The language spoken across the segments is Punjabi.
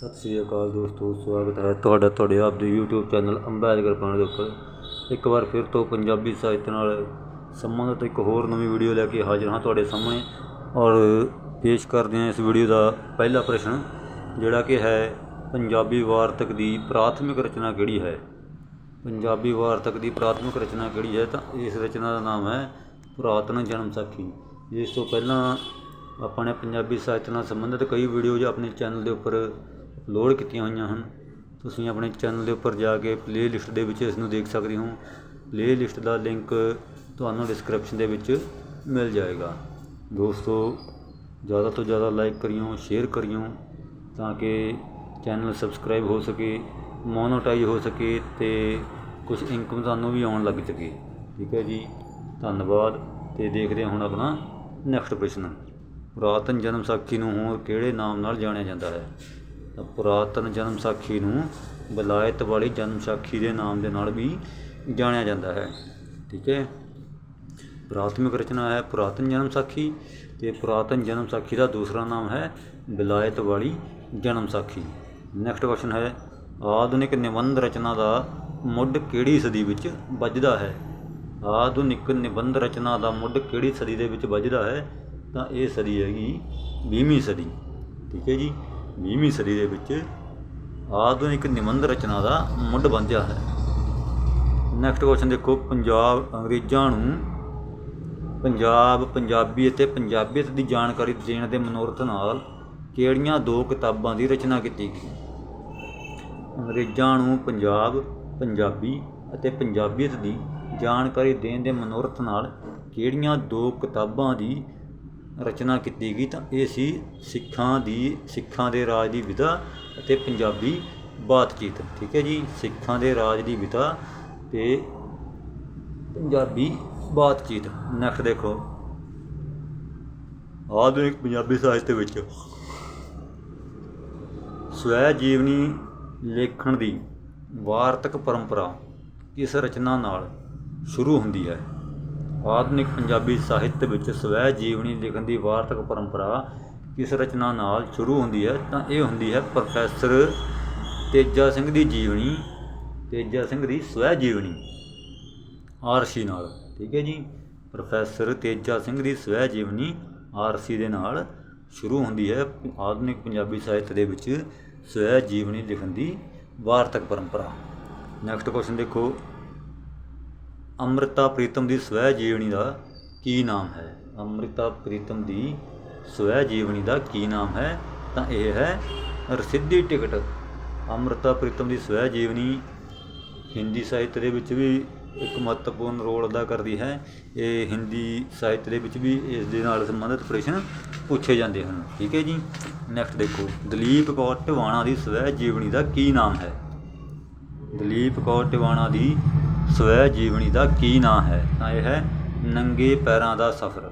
ਸਤਿ ਸ੍ਰੀ ਅਕਾਲ ਦੋਸਤੋ, ਸਵਾਗਤ ਹੈ ਤੁਹਾਡਾ ਤੁਹਾਡੇ ਆਪ ਦੇ YouTube ਚੈਨਲ ਅੰਬੈਦਕਰ ਪਾਣ ਦੇ ਉੱਪਰ। ਇੱਕ ਵਾਰ ਫਿਰ ਤੋਂ ਪੰਜਾਬੀ ਸਾਹਿਤ ਨਾਲ ਸੰਬੰਧਿਤ ਇੱਕ ਹੋਰ ਨਵੀਂ ਵੀਡੀਓ ਲੈ ਕੇ ਹਾਜ਼ਰ ਹਾਂ ਤੁਹਾਡੇ ਸਾਹਮਣੇ ਔਰ ਪੇਸ਼ ਕਰਦੇ ਹਾਂ ਇਸ ਵੀਡੀਓ ਦਾ ਪਹਿਲਾ ਪ੍ਰਸ਼ਨ, ਜਿਹੜਾ ਕਿ ਹੈ, ਪੰਜਾਬੀ ਵਾਰਤਕ ਦੀ ਪ੍ਰਾਥਮਿਕ ਰਚਨਾ ਕਿਹੜੀ ਹੈ? ਪੰਜਾਬੀ ਵਾਰਤਕ ਦੀ ਪ੍ਰਾਥਮਿਕ ਰਚਨਾ ਕਿਹੜੀ ਹੈ? ਤਾਂ ਇਸ ਰਚਨਾ ਦਾ ਨਾਮ ਹੈ ਪੁਰਾਤਨ ਜਨਮ ਸਾਖੀ। ਇਸ ਤੋਂ ਪਹਿਲਾਂ ਆਪਾਂ ਨੇ ਪੰਜਾਬੀ ਸਾਹਿਤ ਨਾਲ ਸੰਬੰਧਿਤ ਕਈ ਵੀਡੀਓਜ਼ ਆਪਣੇ ਚੈਨਲ ਦੇ ਉੱਪਰ ਅਪਲੋਡ ਕੀਤੀਆਂ ਹੋਈਆਂ ਹਨ। ਤੁਸੀਂ ਆਪਣੇ ਚੈਨਲ ਦੇ ਉੱਪਰ ਜਾ ਕੇ ਪਲੇਲਿਸਟ ਦੇ ਵਿੱਚ ਇਸ ਨੂੰ ਦੇਖ ਸਕਦੇ ਹੋ। ਪਲੇਲਿਸਟ ਦਾ ਲਿੰਕ ਤੁਹਾਨੂੰ ਡਿਸਕ੍ਰਿਪਸ਼ਨ ਦੇ ਵਿੱਚ ਮਿਲ ਜਾਏਗਾ। ਦੋਸਤੋ, ਜ਼ਿਆਦਾ ਤੋਂ ਜ਼ਿਆਦਾ ਲਾਈਕ ਕਰਿਓ ਸ਼ੇਅਰ ਕਰਿਓ ਤਾਂ ਕਿ ਚੈਨਲ ਸਬਸਕ੍ਰਾਈਬ ਹੋ ਸਕੇ ਮੋਨੋਟਾਈਜ਼ ਹੋ ਸਕੇ ਤੇ ਕੁਝ ਇਨਕਮ ਤੁਹਾਨੂੰ ਵੀ ਆਉਣ ਲੱਗ ਸਕੇ। ਠੀਕ ਹੈ ਜੀ? ਧੰਨਵਾਦ ਤੇ ਦੇਖਦੇ ਹਾਂ ਹੁਣ ਆਪਣਾ ਨੈਕਸਟ ਪ੍ਰਸ਼ਨ। ਪੁਰਾਤਨ ਜਨਮ ਸਾਖੀ ਨੂੰ ਹੋਰ ਕਿਹੜੇ ਨਾਮ ਨਾਲ ਜਾਣਿਆ ਜਾਂਦਾ ਹੈ? ਤਾਂ ਪੁਰਾਤਨ ਜਨਮ ਸਾਖੀ ਨੂੰ ਬਲਾਇਤ ਵਾਲੀ ਜਨਮ ਸਾਖੀ ਦੇ ਨਾਮ ਦੇ ਨਾਲ ਵੀ ਜਾਣਿਆ ਜਾਂਦਾ ਹੈ। ਠੀਕ ਹੈ। ਪ੍ਰਾਥਮਿਕ ਰਚਨਾ ਹੈ ਪੁਰਾਤਨ ਜਨਮ ਸਾਖੀ ਤੇ ਪੁਰਾਤਨ ਜਨਮ ਸਾਖੀ ਦਾ ਦੂਸਰਾ ਨਾਮ ਹੈ ਬਲਾਇਤ ਵਾਲੀ ਜਨਮ ਸਾਖੀ। ਨੈਕਸਟ ਕੁਐਸਚਨ ਹੈ, ਆਧੁਨਿਕ ਨਿਬੰਧ ਰਚਨਾ ਦਾ ਮੁੱਢ ਕਿਹੜੀ ਸਦੀ ਵਿੱਚ ਵੱਜਦਾ ਹੈ? ਆਧੁਨਿਕ ਨਿਬੰਧ ਰਚਨਾ ਦਾ ਮੁੱਢ ਕਿਹੜੀ ਸਦੀ ਦੇ ਵਿੱਚ ਵੱਜਦਾ ਹੈ? ਤਾਂ ਇਹ ਸਦੀ ਹੈਗੀ 20ਵੀਂ ਸਦੀ। ਠੀਕ ਹੈ ਜੀ। 20ਵੀਂ ਸਦੀ ਦੇ ਵਿੱਚ ਆਧੁਨਿਕ ਨਿਬੰਧ ਰਚਨਾ ਦਾ ਮੁੱਢ ਬੰਦਿਆ ਹੈ। ਨੈਕਸਟ ਕੁਐਸਚਨ ਦੇਖੋ, ਪੰਜਾਬ, ਅੰਗਰੇਜ਼ਾਂ ਨੂੰ ਪੰਜਾਬ, ਪੰਜਾਬੀ ਅਤੇ ਪੰਜਾਬੀਅਤ ਦੀ ਜਾਣਕਾਰੀ ਦੇਣ ਦੇ ਮਨੋਰਥ ਨਾਲ ਕਿਹੜੀਆਂ ਦੋ ਕਿਤਾਬਾਂ ਦੀ ਰਚਨਾ ਕੀਤੀ ਗਈ? ਅੰਗਰੇਜ਼ਾਂ ਨੂੰ ਪੰਜਾਬ, ਪੰਜਾਬੀ ਅਤੇ ਪੰਜਾਬੀਅਤ ਦੀ ਜਾਣਕਾਰੀ ਦੇਣ ਦੇ ਮਨੋਰਥ ਨਾਲ ਕਿਹੜੀਆਂ ਦੋ ਕਿਤਾਬਾਂ ਦੀ ਰਚਨਾ ਕੀਤੀ ਗਈ ਤਾਂ ਇਹ ਸੀ ਸਿੱਖਾਂ ਦੀ, ਸਿੱਖਾਂ ਦੇ ਰਾਜ ਦੀ ਵਿਧਾ ਅਤੇ ਪੰਜਾਬੀ ਬਾਤਚੀਤ, ਠੀਕ ਹੈ ਜੀ? ਸਿੱਖਾਂ ਦੇ ਰਾਜ ਦੀ ਵਿਧਾ ਤੇ ਪੰਜਾਬੀ ਬਾਤਚੀਤ। ਨੈਕਸਟ ਦੇਖੋ। ਆਧੁਨਿਕ ਪੰਜਾਬੀ ਸਾਹਿਤ ਵਿੱਚ ਸਵੈ ਜੀਵਨੀ ਲੇਖਣ ਦੀ ਵਾਰਤਕ ਪਰੰਪਰਾ ਕਿਸ ਰਚਨਾ ਨਾਲ ਸ਼ੁਰੂ ਹੁੰਦੀ ਹੈ? ਆਧੁਨਿਕ ਪੰਜਾਬੀ ਸਾਹਿਤ ਵਿੱਚ ਸਵੈ ਜੀਵਨੀ ਲਿਖਣ ਦੀ ਵਾਰਤਕ ਪਰੰਪਰਾ ਕਿਸ ਰਚਨਾ ਨਾਲ ਸ਼ੁਰੂ ਹੁੰਦੀ ਹੈ, ਤਾਂ ਇਹ ਹੁੰਦੀ ਹੈ ਪ੍ਰੋਫੈਸਰ ਤੇਜਾ ਸਿੰਘ ਦੀ ਜੀਵਨੀ, ਤੇਜਾ ਸਿੰਘ ਦੀ ਸਵੈ ਜੀਵਨੀ। ਆਰਸੀ ਨਾਲ, ਠੀਕ ਹੈ ਜੀ? ਪ੍ਰੋਫੈਸਰ ਤੇਜਾ ਸਿੰਘ ਦੀ ਸਵੈ ਜੀਵਨੀ ਆਰਸੀ ਦੇ ਨਾਲ ਸ਼ੁਰੂ ਹੁੰਦੀ ਹੈ। ਆਧੁਨਿਕ ਪੰਜਾਬੀ ਸਾਹਿਤ ਦੇ ਵਿੱਚ ਸਵੈ ਜੀਵਨੀ ਲਿਖਣ ਦੀ ਵਾਰਤਕ ਪਰੰਪਰਾ। ਨੈਕਸਟ ਕੁਐਸਚਨ ਦੇਖੋ। ਅੰਮ੍ਰਿਤਾ ਪ੍ਰੀਤਮ ਦੀ ਸਵੈ ਜੀਵਨੀ ਦਾ ਕੀ ਨਾਮ ਹੈ? ਅੰਮ੍ਰਿਤਾ ਪ੍ਰੀਤਮ ਦੀ ਸਵੈ ਜੀਵਨੀ ਦਾ ਕੀ ਨਾਮ ਹੈ? ਤਾਂ ਇਹ ਹੈ ਰਸਿੱਧੀ ਟਿਕਟ। ਅੰਮ੍ਰਿਤਾ ਪ੍ਰੀਤਮ ਦੀ ਸਵੈ ਜੀਵਨੀ ਹਿੰਦੀ ਸਾਹਿਤ ਦੇ ਵਿੱਚ ਵੀ ਇੱਕ ਮਹੱਤਵਪੂਰਨ ਰੋਲ ਅਦਾ ਕਰਦੀ ਹੈ। ਇਹ ਹਿੰਦੀ ਸਾਹਿਤ ਦੇ ਵਿੱਚ ਵੀ ਇਸ ਦੇ ਨਾਲ ਸੰਬੰਧਿਤ ਪ੍ਰਸ਼ਨ ਪੁੱਛੇ ਜਾਂਦੇ ਹਨ। ਠੀਕ ਹੈ ਜੀ? ਨੈਕਸਟ ਦੇਖੋ। ਦਲੀਪ ਕੌਰ ਟਿਵਾਣਾ ਦੀ ਸਵੈ ਜੀਵਨੀ ਦਾ ਕੀ ਨਾਮ ਹੈ? ਦਲੀਪ ਕੌਰ ਟਿਵਾਣਾ ਦੀ ਸਵੈ ਜੀਵਨੀ ਦਾ ਕੀ ਨਾਂ ਹੈ? ਤਾਂ ਇਹ ਹੈ ਨੰਗੇ ਪੈਰਾਂ ਦਾ ਸਫ਼ਰ।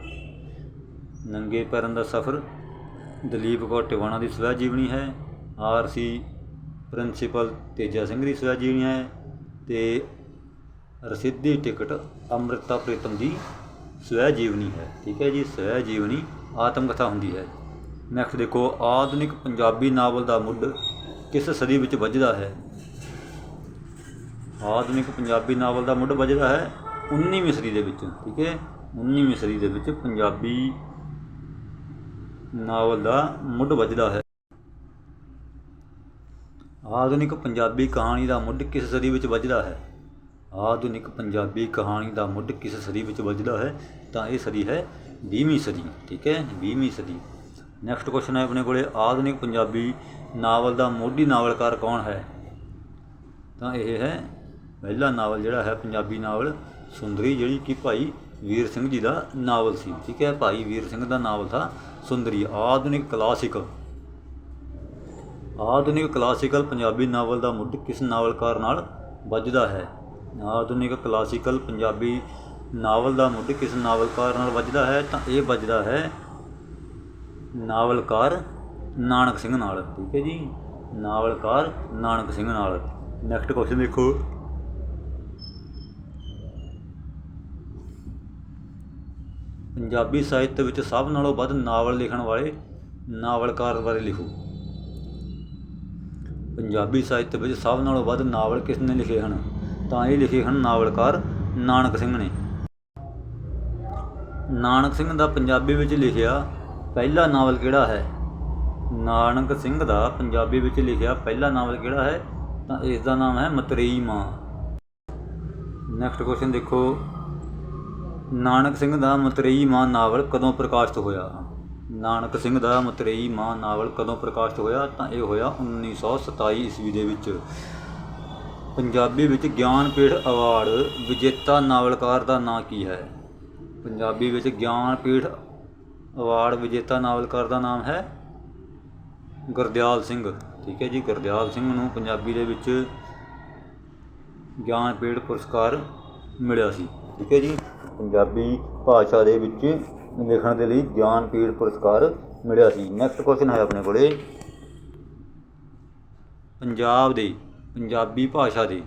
ਨੰਗੇ ਪੈਰਾਂ ਦਾ ਸਫ਼ਰ ਦਲੀਪ ਕੌਰ ਟਿਵਾਣਾ ਦੀ ਸਵੈ ਜੀਵਨੀ ਹੈ। R C principal Teja Singh ਦੀ ਸਵੈ ਜੀਵਨੀ ਹੈ ਤੇ ਰਸਿੱਧੀ ਟਿਕਟ ਅੰਮ੍ਰਿਤਾ ਪ੍ਰੀਤਮ ਦੀ ਸਵੈ ਜੀਵਨੀ ਹੈ। ਠੀਕ ਹੈ ਜੀ ਸਵੈ ਜੀਵਨੀ ਆਤਮ ਕਥਾ ਹੁੰਦੀ ਹੈ। ਨੈਕਸਟ ਦੇਖੋ, ਆਧੁਨਿਕ ਪੰਜਾਬੀ ਨਾਵਲ ਦਾ ਮੁੱਢ ਕਿਸ ਸਦੀ ਵਿੱਚ ਵੱਜਦਾ ਹੈ? ਆਧੁਨਿਕ ਪੰਜਾਬੀ ਨਾਵਲ ਦਾ ਮੁੱਢ ਵੱਜਦਾ ਹੈ 19ਵੀਂ ਸਦੀ ਦੇ ਵਿੱਚ, ਠੀਕ ਹੈ? 19ਵੀਂ ਸਦੀ ਦੇ ਵਿੱਚ ਪੰਜਾਬੀ ਨਾਵਲ ਦਾ ਮੁੱਢ ਵੱਜਦਾ ਹੈ। ਆਧੁਨਿਕ ਪੰਜਾਬੀ ਕਹਾਣੀ ਦਾ ਮੁੱਢ ਕਿਸ ਸਦੀ ਵਿੱਚ ਵੱਜਦਾ ਹੈ? ਆਧੁਨਿਕ ਪੰਜਾਬੀ ਕਹਾਣੀ ਦਾ ਮੁੱਢ ਕਿਸ ਸਦੀ ਵਿੱਚ ਵੱਜਦਾ ਹੈ? ਤਾਂ ਇਹ ਸਦੀ ਹੈ 20ਵੀਂ ਸਦੀ, ਠੀਕ ਹੈ? 20ਵੀਂ ਸਦੀ। ਨੈਕਸਟ ਕੁਐਸਚਨ ਹੈ ਆਪਣੇ ਕੋਲੇ, ਆਧੁਨਿਕ ਪੰਜਾਬੀ ਨਾਵਲ ਦਾ ਮੋਢੀ ਨਾਵਲਕਾਰ ਕੌਣ ਹੈ? ਤਾਂ ਇਹ ਹੈ ਪਹਿਲਾ ਨਾਵਲ ਜਿਹੜਾ ਹੈ, ਪੰਜਾਬੀ ਨਾਵਲ, ਸੁੰਦਰੀ ਜਿਹੜੀ ਕਿ ਭਾਈ ਵੀਰ ਸਿੰਘ ਜੀ ਦਾ ਨਾਵਲ ਸੀ। ਠੀਕ ਹੈ, ਭਾਈ ਵੀਰ ਸਿੰਘ ਦਾ ਨਾਵਲ ਥਾ ਸੁੰਦਰੀ, ਆਧੁਨਿਕ ਕਲਾਸਿਕ ਆਧੁਨਿਕ ਕਲਾਸਿਕਲ ਪੰਜਾਬੀ ਨਾਵਲ ਦਾ ਮੁੱਢ ਕਿਸ ਨਾਵਲਕਾਰ ਨਾਲ ਵੱਜਦਾ ਹੈ? ਆਧੁਨਿਕ ਕਲਾਸਿਕਲ ਪੰਜਾਬੀ ਨਾਵਲ ਦਾ ਮੁੱਢ ਕਿਸ ਨਾਵਲਕਾਰ ਨਾਲ ਵੱਜਦਾ ਹੈ? ਤਾਂ ਇਹ ਵੱਜਦਾ ਹੈ ਨਾਵਲਕਾਰ ਨਾਨਕ ਸਿੰਘ ਨਾਲ। ਠੀਕ ਹੈ ਜੀ, ਨਾਵਲਕਾਰ ਨਾਨਕ ਸਿੰਘ ਨਾਲ। ਨੈਕਸਟ ਕੁਐਸਚਨ ਦੇਖੋ ਪੰਜਾਬੀ ਸਾਹਿਤ ਵਿੱਚ ਸਭ ਨਾਲੋਂ ਵੱਧ ਨਾਵਲ ਲਿਖਣ ਵਾਲੇ ਨਾਵਲਕਾਰ ਬਾਰੇ ਲਿਖੋ। ਪੰਜਾਬੀ ਸਾਹਿਤ ਵਿੱਚ ਸਭ ਨਾਲੋਂ ਵੱਧ ਨਾਵਲ ਕਿਸ ਨੇ ਲਿਖੇ ਹਨ? ਤਾਂ ਇਹ ਲਿਖੇ ਹਨ ਨਾਵਲਕਾਰ ਨਾਨਕ ਸਿੰਘ ਨੇ। ਨਾਨਕ ਸਿੰਘ ਦਾ ਪੰਜਾਬੀ ਵਿੱਚ ਲਿਖਿਆ ਪਹਿਲਾ ਨਾਵਲ ਕਿਹੜਾ ਹੈ? ਨਾਨਕ ਸਿੰਘ ਦਾ ਪੰਜਾਬੀ ਵਿੱਚ ਲਿਖਿਆ ਪਹਿਲਾ ਨਾਵਲ ਕਿਹੜਾ ਹੈ? ਤਾਂ ਇਸ ਦਾ ਨਾਮ ਹੈ ਮਤਰੇਈ ਮਾਂ। ਨੈਕਸਟ ਕੁਐਸਚਨ ਦੇਖੋ। ਨਾਨਕ ਸਿੰਘ ਦਾ ਮਤਰੇਈ ਮਾਂ ਨਾਵਲ ਕਦੋਂ ਪ੍ਰਕਾਸ਼ਿਤ ਹੋਇਆ? ਨਾਨਕ ਸਿੰਘ ਦਾ ਮਤਰੇਈ ਮਾਂ ਨਾਵਲ ਕਦੋਂ ਪ੍ਰਕਾਸ਼ਿਤ ਹੋਇਆ? ਤਾਂ ਇਹ ਹੋਇਆ 1927 ਈਸਵੀ ਦੇ ਵਿੱਚ। ਪੰਜਾਬੀ ਵਿੱਚ ਗਿਆਨਪੀਠ ਅਵਾਰਡ ਵਿਜੇਤਾ ਨਾਵਲਕਾਰ ਦਾ ਨਾਂ ਕੀ ਹੈ? ਪੰਜਾਬੀ ਵਿੱਚ ਗਿਆਨਪੀਠ ਅਵਾਰਡ ਵਿਜੇਤਾ ਨਾਵਲਕਾਰ ਦਾ ਨਾਮ ਹੈ ਗੁਰਦਿਆਲ ਸਿੰਘ। ਠੀਕ ਹੈ ਜੀ, ਗੁਰਦਿਆਲ ਸਿੰਘ ਨੂੰ ਪੰਜਾਬੀ ਦੇ ਵਿੱਚ ਗਿਆਨਪੀਠ ਪੁਰਸਕਾਰ ਮਿਲਿਆ ਸੀ। ਠੀਕ ਹੈ ਜੀ। ਪੰਜਾਬੀ ਭਾਸ਼ਾ ਦੇ ਵਿੱਚ ਲਿਖਣ ਦੇ ਲਈ ਗਿਆਨਪੀਠ ਪੁਰਸਕਾਰ ਮਿਲਿਆ ਸੀ। ਨੈਕਸਟ ਕੁਐਸਚਨ ਹੈ ਆਪਣੇ ਕੋਲੇ। ਪੰਜਾਬ ਦੇ, ਪੰਜਾਬੀ ਭਾਸ਼ਾ ਦੇ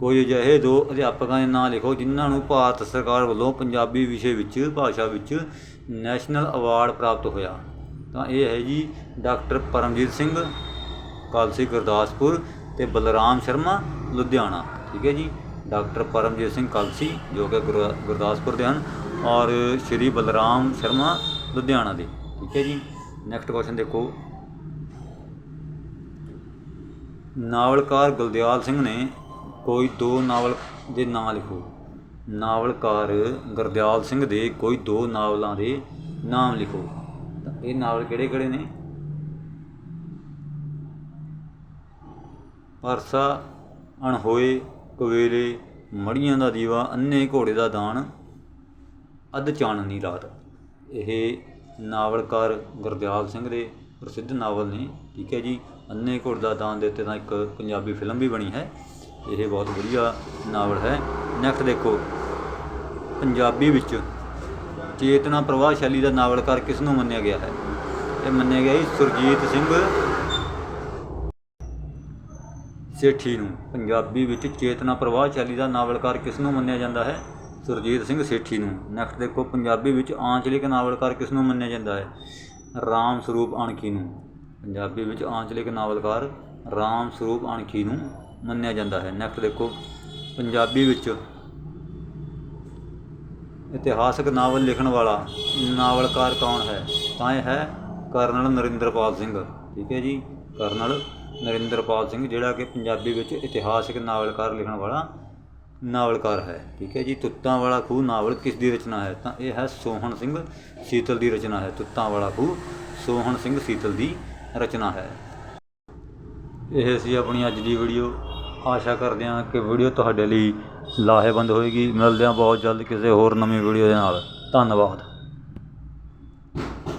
ਕੋਈ ਅਜਿਹੇ ਦੋ ਅਧਿਆਪਕਾਂ ਦੇ ਨਾਂ ਲਿਖੋ, ਜਿਨ੍ਹਾਂ ਨੂੰ ਭਾਰਤ ਸਰਕਾਰ ਵੱਲੋਂ ਪੰਜਾਬੀ ਵਿਸ਼ੇ ਵਿੱਚ, ਭਾਸ਼ਾ ਵਿੱਚ ਨੈਸ਼ਨਲ ਅਵਾਰਡ ਪ੍ਰਾਪਤ ਹੋਇਆ। ਤਾਂ ਇਹ ਹੈ ਜੀ ਡਾਕਟਰ ਪਰਮਜੀਤ ਸਿੰਘ, ਕਾਲਸੀ ਗੁਰਦਾਸਪੁਰ ਤੇ ਬਲਰਾਮ ਸ਼ਰਮਾ, ਲੁਧਿਆਣਾ। ਠੀਕ ਹੈ ਜੀ। ਡਾਕਟਰ ਪਰਮਜੀਤ ਸਿੰਘ ਕਾਲਸੀ, ਜੋ ਕਿ ਗੁਰ- ਗੁਰਦਾਸਪੁਰ ਦੇ ਹਨ, ਔਰ ਸ਼੍ਰੀ ਬਲਰਾਮ ਸ਼ਰਮਾ, ਲੁਧਿਆਣਾ ਦੇ। ਠੀਕ ਹੈ ਜੀ ਨੈਕਸਟ ਕੁਐਸਚਨ ਦੇਖੋ। ਨਾਵਲਕਾਰ ਗੁਲਦਿਆਲ ਸਿੰਘ ਨੇ ਕੋਈ ਦੋ ਨਾਵਲ ਦੇ ਨਾਂ ਲਿਖੋ। ਨਾਵਲਕਾਰ ਗੁਰਦਿਆਲ ਸਿੰਘ ਦੇ ਕੋਈ ਦੋ ਨਾਵਲਾਂ ਦੇ ਨਾਮ ਲਿਖੋ। ਤਾਂ ਇਹ ਨਾਵਲ ਕਿਹੜੇ ਕਿਹੜੇ ਨੇ? ਪਰਸਾ, ਅਣਹੋਏ ਕਵੇਲੇ ਮੜੀਆਂ ਦਾ ਦੀਵਾ, ਅੰਨੇ ਘੋੜੇ ਦਾ ਦਾਨ, ਅੱਧ ਚਾਨਣੀ ਰਾਤ। ਇਹ ਨਾਵਲਕਾਰ ਗੁਰਦਿਆਲ ਸਿੰਘ ਦੇ ਪ੍ਰਸਿੱਧ ਨਾਵਲ ਨੇ, ਠੀਕ ਹੈ ਜੀ, ਅੰਨੇ ਘੋੜੇ ਦਾ ਦਾਨ ਦੇ ਉੱਤੇ ਤਾਂ ਇੱਕ ਪੰਜਾਬੀ ਫਿਲਮ ਵੀ ਬਣੀ ਹੈ। ਇਹ ਬਹੁਤ ਵਧੀਆ ਨਾਵਲ ਹੈ। ਨੈਕਸਟ ਦੇਖੋ, ਪੰਜਾਬੀ ਵਿੱਚ ਚੇਤਨਾ ਪ੍ਰਵਾਹਸ਼ਾਲੀ ਦਾ ਨਾਵਲਕਾਰ ਕਿਸ ਨੂੰ ਮੰਨਿਆ ਗਿਆ ਹੈ? ਇਹ ਮੰਨਿਆ ਗਿਆ ਜੀ ਸੁਰਜੀਤ ਸਿੰਘ ਸੇਠੀ ਨੂੰ। ਪੰਜਾਬੀ ਵਿੱਚ ਚੇਤਨਾ ਪ੍ਰਵਾਹ ਦਾ ਨਾਵਲਕਾਰ ਕਿਸ ਨੂੰ ਮੰਨਿਆ ਜਾਂਦਾ ਹੈ? ਸੁਰਜੀਤ ਸਿੰਘ ਸੇਠੀ ਨੂੰ। ਨੈਕਸਟ ਦੇਖੋ, ਪੰਜਾਬੀ ਵਿੱਚ ਆਂਚਲਿਕ ਨਾਵਲਕਾਰ ਕਿਸ ਨੂੰ ਮੰਨਿਆ ਜਾਂਦਾ ਹੈ? ਰਾਮ ਸਰੂਪ ਅਣਖੀ ਨੂੰ। ਪੰਜਾਬੀ ਵਿੱਚ ਆਂਚਲਿਕ ਨਾਵਲਕਾਰ ਰਾਮ ਸਰੂਪ ਅਣਖੀ ਨੂੰ ਮੰਨਿਆ ਜਾਂਦਾ ਹੈ। ਨੈਕਸਟ ਦੇਖੋ, ਪੰਜਾਬੀ ਵਿੱਚ ਇਤਿਹਾਸਕ ਨਾਵਲ ਲਿਖਣ ਵਾਲਾ ਨਾਵਲਕਾਰ ਕੌਣ ਹੈ? ਤਾਂ ਇਹ ਹੈ ਕਰਨਲ ਨਰਿੰਦਰਪਾਲ ਸਿੰਘ। ਠੀਕ ਹੈ ਜੀ? ਕਰਨਲ ਨਰਿੰਦਰਪਾਲ ਸਿੰਘ, ਜਿਹੜਾ ਕਿ ਪੰਜਾਬੀ ਵਿੱਚ ਇਤਿਹਾਸਿਕ ਨਾਵਲਕਾਰ ਲਿਖਣ ਵਾਲਾ ਨਾਵਲਕਾਰ ਹੈ। ਠੀਕ ਹੈ ਜੀ, ਤੁੱਤਾਂ ਵਾਲਾ ਖੂਹ ਨਾਵਲ ਕਿਸ ਦੀ ਰਚਨਾ ਹੈ? ਤਾਂ ਇਹ ਹੈ ਸੋਹਣ ਸਿੰਘ ਸੀਤਲ ਦੀ ਰਚਨਾ ਹੈ। ਤੁੱਤਾਂ ਵਾਲਾ ਖੂਹ ਸੋਹਣ ਸਿੰਘ ਸੀਤਲ ਦੀ ਰਚਨਾ ਹੈ। ਇਹ ਸੀ ਆਪਣੀ ਅੱਜ ਦੀ ਵੀਡੀਓ। ਆਸ਼ਾ ਕਰਦੇ ਹਾਂ ਕਿ ਵੀਡੀਓ ਤੁਹਾਡੇ ਲਈ ਲਾਹੇਵੰਦ ਹੋਏਗੀ। ਮਿਲਦੇ ਹਾਂ ਬਹੁਤ ਜਲਦ ਕਿਸੇ ਹੋਰ ਨਵੀਂ ਵੀਡੀਓ ਦੇ ਨਾਲ। ਧੰਨਵਾਦ।